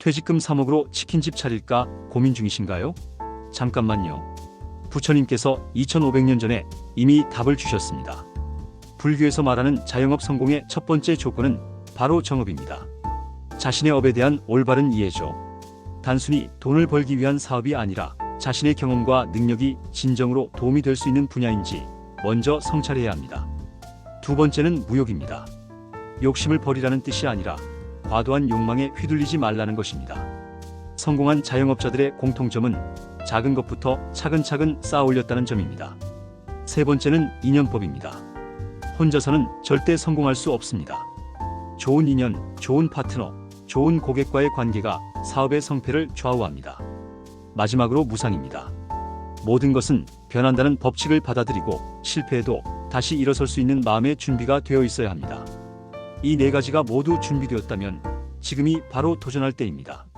퇴직금 3억으로 치킨집 차릴까 고민 중이신가요? 잠깐만요. 부처님께서 2500년 전에 이미 답을 주셨습니다. 불교에서 말하는 자영업 성공의 첫 번째 조건은 바로 정업입니다. 자신의 업에 대한 올바른 이해죠. 단순히 돈을 벌기 위한 사업이 아니라 자신의 경험과 능력이 진정으로 도움이 될 수 있는 분야인지 먼저 성찰해야 합니다. 두 번째는 무욕입니다. 욕심을 버리라는 뜻이 아니라 과도한 욕망에 휘둘리지 말라는 것입니다. 성공한 자영업자들의 공통점은 작은 것부터 차근차근 쌓아 올렸다는 점입니다. 세 번째는 인연법입니다. 혼자서는 절대 성공할 수 없습니다. 좋은 인연, 좋은 파트너, 좋은 고객과의 관계가 사업의 성패를 좌우합니다. 마지막으로 무상입니다. 모든 것은 변한다는 법칙을 받아들이고 실패해도 다시 일어설 수 있는 마음의 준비가 되어 있어야 합니다. 이 네 가지가 모두 준비되었다면 지금이 바로 도전할 때입니다.